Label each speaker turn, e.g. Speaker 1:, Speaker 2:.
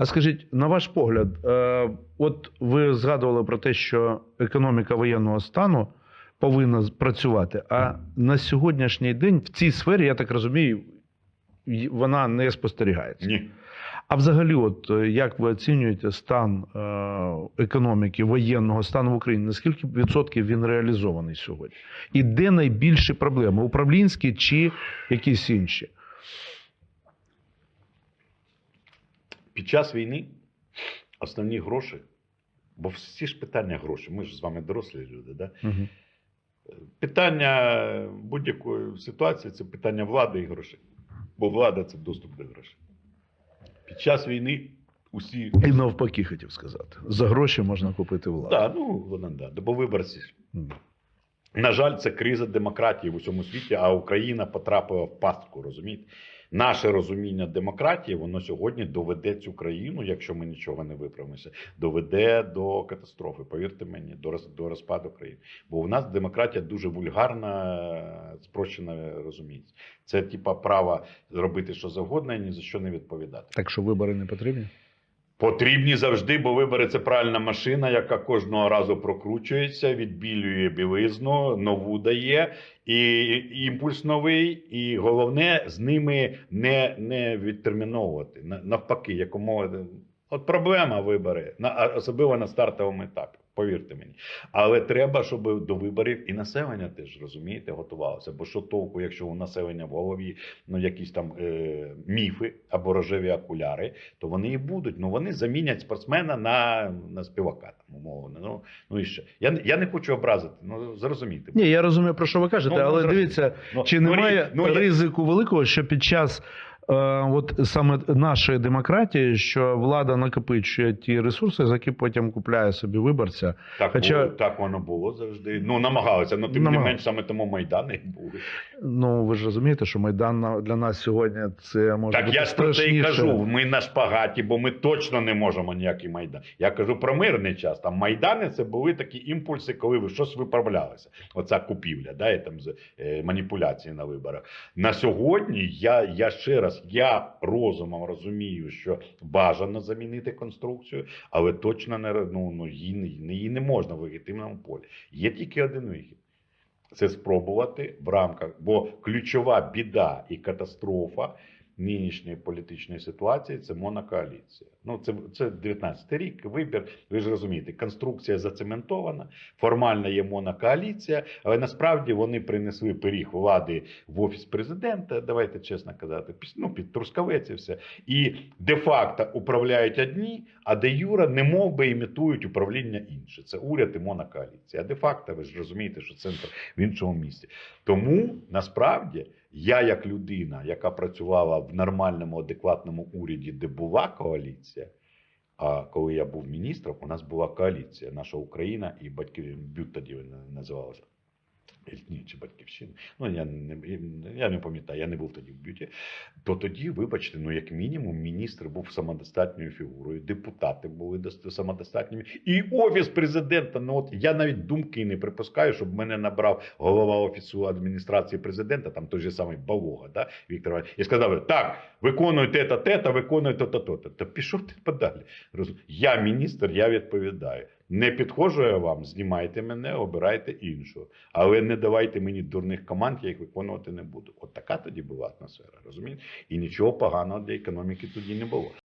Speaker 1: А скажіть, на ваш погляд, е, от ви згадували про те, що економіка воєнного стану повинна працювати. А на сьогоднішній день в цій сфері, я так розумію, вона не спостерігається.
Speaker 2: Ні.
Speaker 1: А взагалі, от е, як ви оцінюєте стан е, економіки воєнного стану в Україні? Наскільки відсотків він реалізований сьогодні? І де найбільші проблеми? Управлінські чи якісь інші?
Speaker 2: Під час війни основні гроші, бо всі ж питання гроші, ми ж з вами дорослі люди, да?
Speaker 1: Угу.
Speaker 2: Питання будь-якої ситуації це питання влади і грошей. Бо влада це доступ до грошей. Під час війни усі.
Speaker 1: І навпаки, хотів сказати. За гроші можна купити владу.
Speaker 2: Так, ну вона да. Бо виборці.
Speaker 1: Мгм.
Speaker 2: На жаль, це криза демократії в усьому світі, а Україна потрапила в пастку, розумієте? Наше розуміння демократії, воно сьогодні доведе цю країну, якщо ми нічого не виправимося, доведе до катастрофи. Повірте мені, до, до розпаду країни. Бо у нас демократія дуже вульгарна, спрощена розуміється. Це типа право робити що завгодно і ні за що не відповідати.
Speaker 1: Так що вибори не потрібні?
Speaker 2: Потрібні завжди, бо вибори це правильна машина, яка кожного разу прокручується, відбілює білизну, нову дає, і імпульс новий. І головне з ними не, не відтерміновувати. Навпаки, якомога. От проблема вибори, особливо на стартовому етапі. Повірте мені. Але треба, щоб до виборів і населення теж розумієте, готувалося. Бо що толку, якщо у населення в голові ну, якісь там е, міфи або рожеві окуляри, то вони і будуть. Ну вони замінять спортсмена на, на співака, там, умовно. Ну, ну і що. Я, не- я не хочу образити, ну зрозумійте.
Speaker 1: Ні, я розумію, про що ви кажете,
Speaker 2: Ну, ну,
Speaker 1: але
Speaker 2: зрозуміло.
Speaker 1: дивіться,
Speaker 2: Ну,
Speaker 1: чи
Speaker 2: ну,
Speaker 1: немає
Speaker 2: ну, я-
Speaker 1: ризику великого, що під час от саме нашої демократії, що влада накопичує ті ресурси, за які потім купляє собі виборця.
Speaker 2: Так,
Speaker 1: Хоча-
Speaker 2: було, так воно було завжди. Ну, намагалися, але тим не менш саме тому Майдани і були.
Speaker 1: Ну ви ж розумієте, що майдан для нас сьогодні це може
Speaker 2: Так
Speaker 1: бути
Speaker 2: я ж про це і кажу. Ми на шпагаті, бо ми точно не можемо ніякий майдан. Я кажу про мирний час. Там майдани це були такі імпульси, коли ви щось виправлялися. Оця купівля, да, і там е, маніпуляції на виборах. На сьогодні я, я ще раз, я розумом розумію, що бажано замінити конструкцію, але точно не ну, ну, її, її не можна в легітимному полі. Є тільки один вихід. Це спробувати в рамках, бо ключова біда і катастрофа нинішньої політичної ситуації це монокоаліція. Ну, це, це 19 рік, вибір. Ви ж розумієте, конструкція зацементована, формально є монокоаліція, але насправді вони принесли пиріг влади в офіс президента, давайте чесно казати, піс- ну, під Трускавець і все. І де-факто управляють одні, а де юра не мов би імітують управління інші. Це уряд і монокоаліція. А де-факто ви ж розумієте, що центр в іншому місці. Тому насправді я, як людина, яка працювала в нормальному, адекватному уряді, де була коаліція. А коли я був міністром, у нас була коаліція, наша Україна і батьків бют тоді називалося. Чи батьківщина. Ну я не я не пам'ятаю, я не був тоді в бюті. То тоді, вибачте, ну як мінімум, міністр був самодостатньою фігурою, депутати були самодостатніми, і офіс президента. Ну от я навіть думки не припускаю, щоб мене набрав голова офісу адміністрації президента, там той же самий Балога, да, Віктор Іванович, і сказав: так, виконуйте те, те, та виконуйте то, то, то. Та пішов ти подалі. Я міністр, я відповідаю. Не підходжу я вам, знімайте мене, обирайте іншого. Але не давайте мені дурних команд, я їх виконувати не буду. От така тоді була атмосфера, розумієте? І нічого поганого для економіки тоді не було.